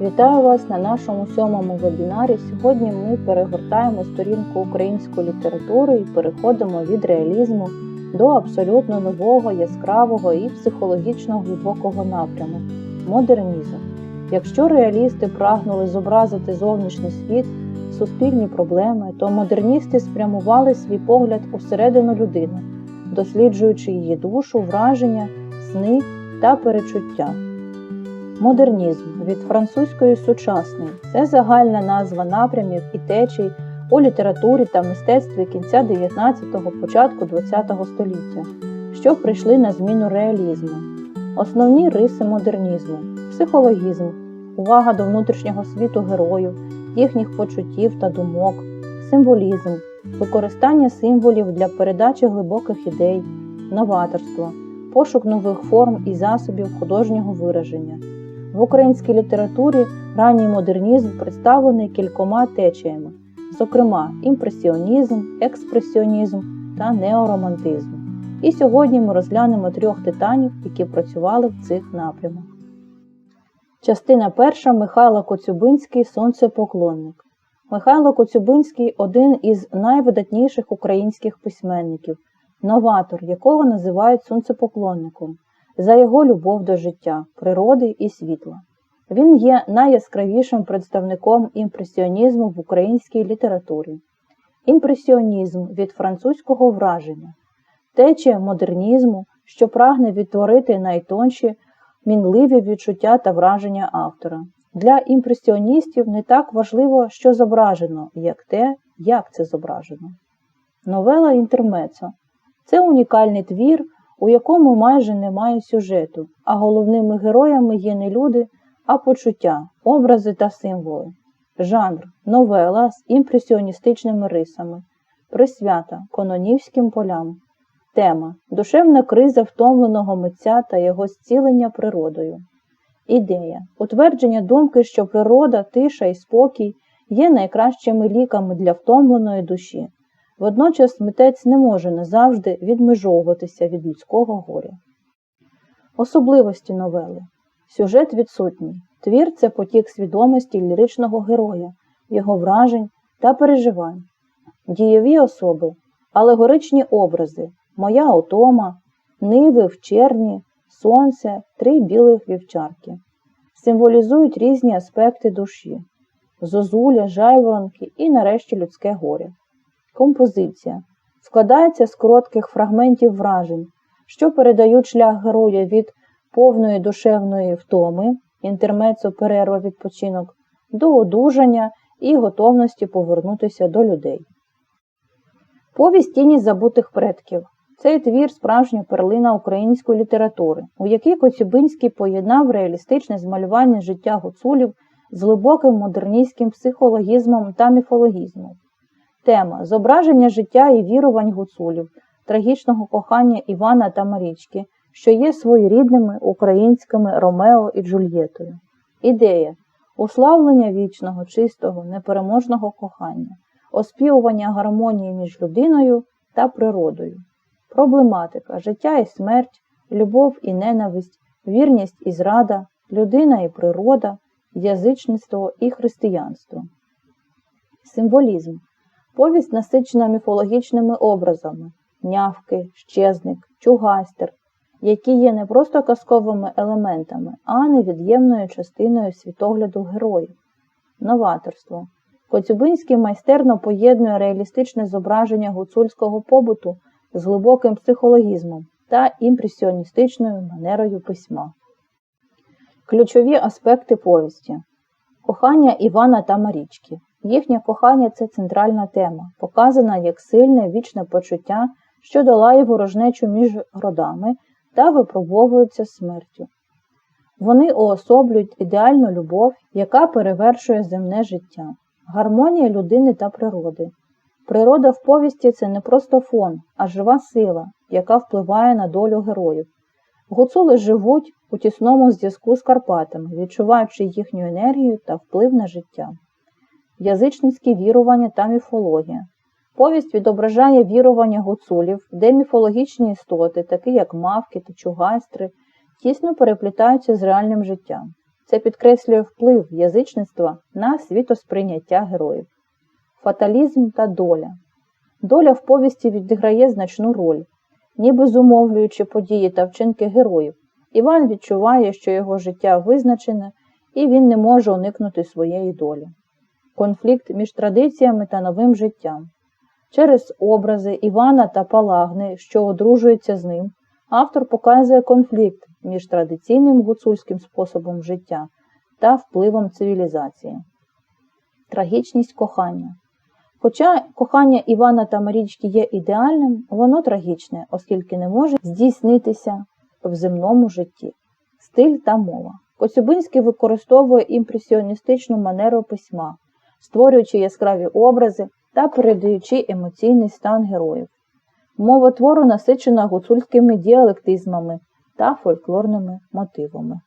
Вітаю вас на нашому сьомому вебінарі. Сьогодні ми перегортаємо сторінку української літератури і переходимо від реалізму до абсолютно нового, яскравого і психологічно глибокого напряму модернізм. Якщо реалісти прагнули зобразити зовнішній світ, суспільні проблеми, то модерністи спрямували свій погляд усередину людини, досліджуючи її душу, враження, сни та перечуття. Модернізм від французької сучасний це загальна назва напрямів і течій у літературі та мистецтві кінця 19-го, початку 20-го століття, що прийшли на зміну реалізму. Основні риси модернізму психологізм, увага до внутрішнього світу героїв, їхніх почуттів та думок, символізм, використання символів для передачі глибоких ідей, новаторство, пошук нових форм і засобів художнього вираження. В українській літературі ранній модернізм представлений кількома течіями, зокрема імпресіонізм, експресіонізм та неоромантизм. І сьогодні ми розглянемо трьох титанів, які працювали в цих напрямах. Частина перша Михайло Коцюбинський Сонцепоклонник. Михайло Коцюбинський один із найвидатніших українських письменників, новатор, якого називають сонцепоклонником за його любов до життя, природи і світла. Він є найяскравішим представником імпресіонізму в українській літературі. Імпресіонізм від французького враження, течія модернізму, що прагне відтворити найтонші мінливі відчуття та враження автора. Для імпресіоністів не так важливо, що зображено, як те, як це зображено. Новела Інтермецо це унікальний твір, у якому майже немає сюжету, а головними героями є не люди, а почуття, образи та символи. Жанр новела з імпресіоністичними рисами, присвята кононівським полям. Тема душевна криза втомленого митця та його зцілення природою. Ідея утвердження думки, що природа, тиша і спокій є найкращими ліками для втомленої душі. Водночас митець не може назавжди відмежовуватися від людського горя. Особливості новели сюжет відсутній. Твір це потік свідомості ліричного героя, його вражень та переживань, дієві особи, алегоричні образи, моя отома, ниви в черні, сонце, три білих вівчарки. Символізують різні аспекти душі, зозуля, жайворонки і нарешті людське горе. Композиція складається з коротких фрагментів вражень, що передають шлях героя від повної душевної втоми, інтермецо перерва відпочинок, до одужання і готовності повернутися до людей. Повість тіні забутих предків цей твір справжня перлина української літератури, у якій Коцюбинський поєднав реалістичне змалювання життя гуцулів з глибоким модерністським психологізмом та міфологізмом. Тема зображення життя і вірувань гуцулів, трагічного кохання Івана та Марічки, що є своєрідними українськими Ромео і Джульєтою. Ідея уславлення вічного, чистого, непереможного кохання, оспівування гармонії між людиною та природою. Проблематика життя і смерть, любов і ненависть, вірність і зрада, людина і природа, язичництво і християнство. Символізм Повість насичена міфологічними образами нявки, щезник, чугайстер, які є не просто казковими елементами, а невід'ємною частиною світогляду героїв. Новаторство. Коцюбинський майстерно поєднує реалістичне зображення гуцульського побуту з глибоким психологізмом та імпресіоністичною манерою письма. Ключові аспекти повісті кохання Івана та Марічки. Їхнє кохання це центральна тема, показана як сильне вічне почуття, що долає ворожнечу між родами та випробовується смертю. Вони уособлюють ідеальну любов, яка перевершує земне життя, гармонія людини та природи. Природа в повісті це не просто фон, а жива сила, яка впливає на долю героїв. Гуцули живуть у тісному зв'язку з Карпатами, відчуваючи їхню енергію та вплив на життя. Язичницькі вірування та міфологія. Повість відображає вірування гуцулів, де міфологічні істоти, такі як мавки та чугайстри, тісно переплітаються з реальним життям. Це підкреслює вплив язичництва на світосприйняття героїв. Фаталізм та доля. Доля в повісті відіграє значну роль, ніби зумовлюючи події та вчинки героїв. Іван відчуває, що його життя визначене, і він не може уникнути своєї долі. Конфлікт між традиціями та новим життям. Через образи Івана та Палагни, що одружуються з ним, автор показує конфлікт між традиційним гуцульським способом життя та впливом цивілізації. Трагічність кохання. Хоча кохання Івана та Марічки є ідеальним, воно трагічне, оскільки не може здійснитися в земному житті. Стиль та мова. Коцюбинський використовує імпресіоністичну манеру письма, створюючи яскраві образи та передаючи емоційний стан героїв. Мова твору насичена гуцульськими діалектизмами та фольклорними мотивами.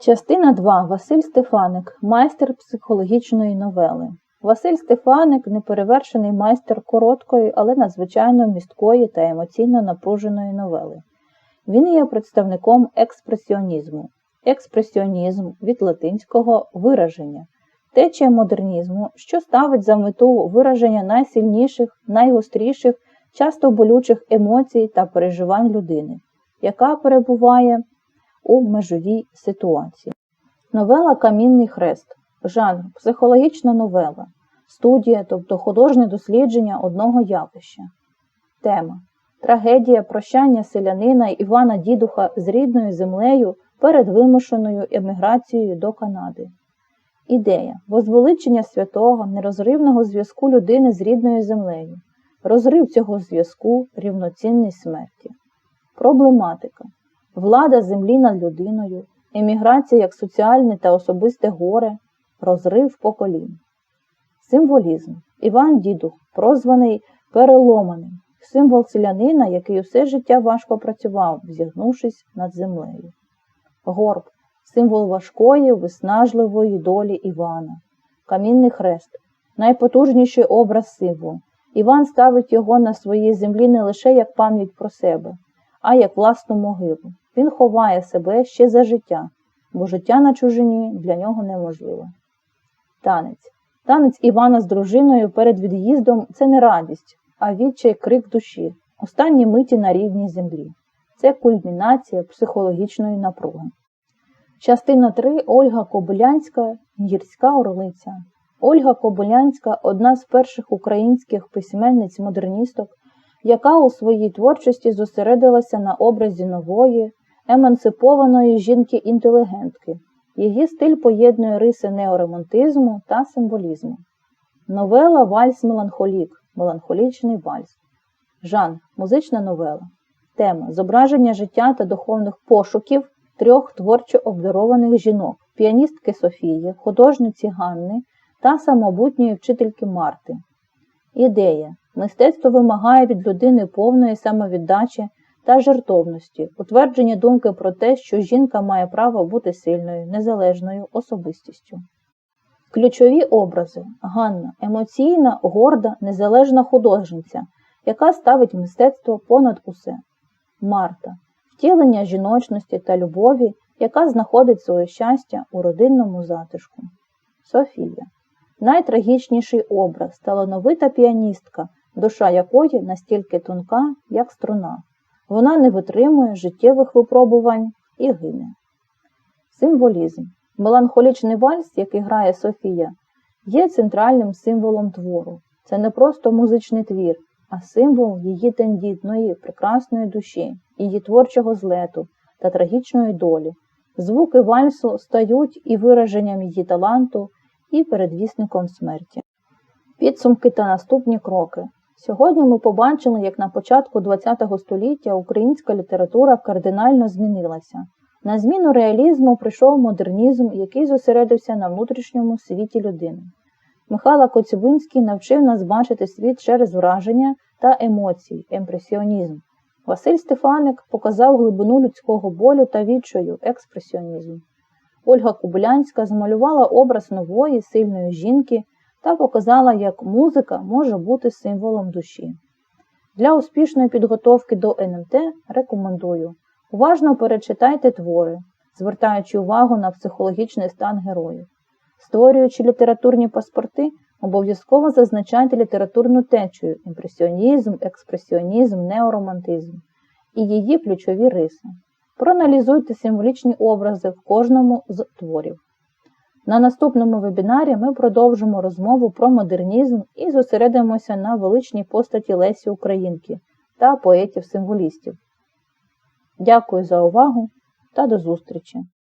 Частина 2. Василь Стефаник, майстер психологічної новели. Василь Стефаник неперевершений майстер короткої, але надзвичайно місткої та емоційно напруженої новели. Він є представником експресіонізму. Експресіонізм від латинського вираження, течія модернізму, що ставить за мету вираження найсильніших, найгостріших, часто болючих емоцій та переживань людини, яка перебуває у межовій ситуації. Новела Камінний хрест. Жанр психологічна новела, студія, тобто художнє дослідження одного явища. Тема Трагедія прощання селянина Івана Дідуха з рідною землею перед вимушеною еміграцією до Канади. Ідея возвеличення святого, нерозривного зв'язку людини з рідною землею, розрив цього зв'язку рівноцінний смерті. Проблематика влада землі над людиною, еміграція як соціальне та особисте горе, розрив поколінь. Символізм Іван Дідух, прозваний переломаним, символ селянина, який усе життя важко працював, зігнувшись над землею. Горб символ важкої, виснажливої долі Івана, камінний хрест, найпотужніший образ символ. Іван ставить його на своїй землі не лише як пам'ять про себе, а як власну могилу. Він ховає себе ще за життя, бо життя на чужині для нього неможливе. Танець. Танець Івана з дружиною перед від'їздом це не радість, а відчай крик душі, останні миті на рідній землі. Це кульмінація психологічної напруги. Частина 3. Ольга Кобилянська Гірська орлиця. Ольга Кобилянська одна з перших українських письменниць-модерністок, яка у своїй творчості зосередилася на образі нової, емансипованої жінки-інтелігентки. Її стиль поєднує риси неоремонтизму та символізму. Новела Вальс Меланхолік. Меланхолічний вальс. Жан. Музична новела. Тема зображення життя та духовних пошуків трьох творчо обдарованих жінок піаністки Софії, художниці Ганни та самобутньої вчительки Марти. Ідея. Мистецтво вимагає від людини повної самовіддачі та жертовності, утвердження думки про те, що жінка має право бути сильною, незалежною особистістю. Ключові образи Ганна емоційна, горда, незалежна художниця, яка ставить мистецтво понад усе. Марта втілення жіночності та любові, яка знаходить своє щастя у родинному затишку. Софія найтрагічніший образ, талановита піаністка, душа якої настільки тонка, як струна. Вона не витримує життєвих випробувань і гине. Символізм. Меланхолічний вальс, який грає Софія, є центральним символом твору. Це не просто музичний твір, а символ її тендітної, прекрасної душі, її творчого злету та трагічної долі. Звуки вальсу стають і вираженням її таланту, і передвісником смерті. Підсумки та наступні кроки. Сьогодні ми побачили, як на початку ХХ століття українська література кардинально змінилася. На зміну реалізму прийшов модернізм, який зосередився на внутрішньому світі людини. Михайло Коцюбинський навчив нас бачити світ через враження та емоції, емпресіонізм. Василь Стефаник показав глибину людського болю та відчаю, експресіонізм. Ольга Кубилянська змалювала образ нової, сильної жінки та показала, як музика може бути символом душі. Для успішної підготовки до НМТ рекомендую уважно перечитайте твори, звертаючи увагу на психологічний стан героїв. Створюючи літературні паспорти, обов'язково зазначайте літературну течію імпресіонізм, експресіонізм, неоромантизм і її ключові риси. Проаналізуйте символічні образи в кожному з творів. На наступному вебінарі ми продовжимо розмову про модернізм і зосередимося на величній постаті Лесі Українки та поетів-символістів. Дякую за увагу та до зустрічі!